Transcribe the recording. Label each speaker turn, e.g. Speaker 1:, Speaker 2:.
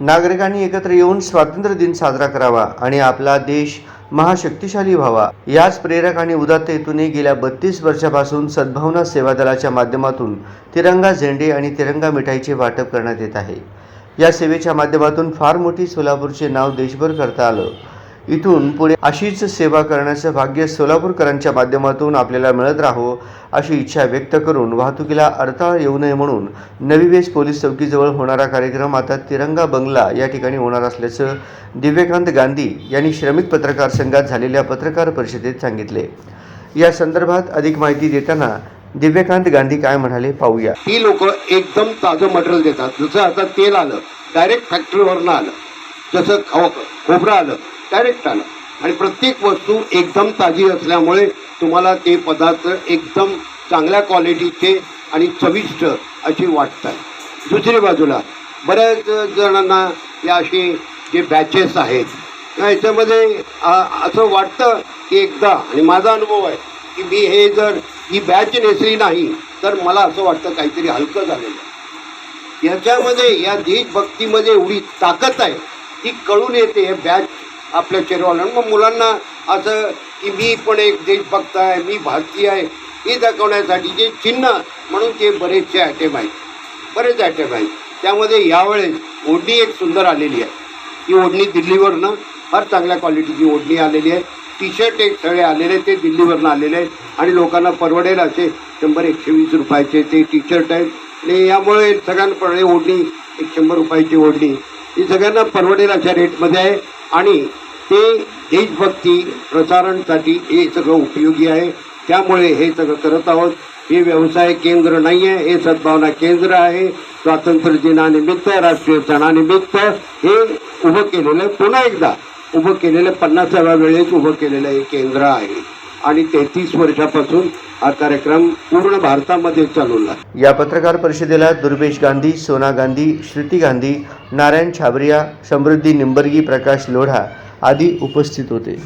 Speaker 1: नागरिकांनी एकत्र येऊन स्वातंत्र्य दिन साजरा करावा आणि आपला देश महाशक्तिशाली व्हावा. याच प्रेरक आणि उदात्त हेतूने गेल्या बत्तीस वर्षापासून सद्भावना सेवा दलाच्या माध्यमातून तिरंगा झेंडे आणि तिरंगा मिठाईचे वाटप करण्यात येत आहे. या सेवेच्या माध्यमातून फार मोठी सोलापूरचे नाव देशभर करता आलं. इथून पुढे अशीच सेवा करण्याचं भाग्य सोलापूरकरांच्या माध्यमातून आपल्याला मिळत राहो अशी इच्छा व्यक्त करून वाहतुकीला अडथळा येऊ नये म्हणून नवी वेस पोलीस चौकीजवळ होणारा कार्यक्रम आता तिरंगा बंगला या ठिकाणी होणार असल्याचं दिव्यकांत गांधी यांनी श्रमिक पत्रकार संघात झालेल्या पत्रकार परिषदेत सांगितले. या संदर्भात अधिक माहिती देताना दिव्यकांत गांधी काय म्हणाले पाहूया.
Speaker 2: ही लोक एकदम ताजं मटेरियल देतात. जसं आता तेल आलं डायरेक्ट फॅक्टरीवरनं आलं. जसं खो खोबरं आलं डायरेक्ट आलं. आणि प्रत्येक वस्तू एकदम ताजी असल्यामुळे तुम्हाला ते पदार्थ एकदम चांगल्या क्वालिटीचे आणि चविष्ट अशी वाटतात. दुसरी बाजूला बऱ्याच जणांना या असे जे बॅचेस आहेत याच्यामध्ये असं वाटतं की एकदा आणि माझा अनुभव आहे की मी हे जर ही बॅच नेसली नाही तर मला असं वाटतं काहीतरी हलकं झालेलं याच्यामध्ये या देशभक्तीमध्ये एवढी ताकद आहे ती कळून येते हे बॅच आपल्या चेहऱ्यावर. आणि मग मुलांना असं की मी पण एक देशभक्त आहे मी भारतीय आहे हे दाखवण्यासाठी जे चिन्ह म्हणून ते बरेचसे आयटेम आहेत. बरेच आयटेम आहेत. त्यामध्ये यावेळेस ओढणी एक सुंदर आलेली आहे. ती ओढणी दिल्लीवरनं फार चांगल्या क्वालिटीची ओढणी आलेली आहे. टी शर्ट एक सगळे आलेले आहेत, ते दिल्लीवरनं आलेले आहेत. आणि लोकांना परवडेल असे शंभर एकशे वीस रुपयाचे ते टी शर्ट आहेत. आणि यामुळे सगळ्यांना ओढणी एक शंभर रुपयाची ओढणी. ही सगळ्यांना परवडेल अशा रेटमध्ये आहे. आणि ते देशभक्ती प्रसारणसाठी हे सगळं उपयोगी आहे. त्यामुळे हे सगळं करत आहोत. हे व्यवसाय केंद्र नाही आहे हे सद्भावना केंद्र आहे. स्वातंत्र्य दिनानिमित्त राष्ट्रीय सणानिमित्त हे उभं केलेलं आहे पुन्हा एकदा उभं केलेलं पन्नासाव्या वेळेस उभं केलेलं हे केंद्र आहे. आणि तेहतीस वर्षापासून हा कार्यक्रम पूर्ण भारतामध्ये चालवला.
Speaker 1: या पत्रकार परिषदेला दुर्बेश गांधी सोना गांधी श्रुती गांधी नारायण छाबरिया समृद्धी निंबर्गी प्रकाश लोढा आदी उपस्थित होते.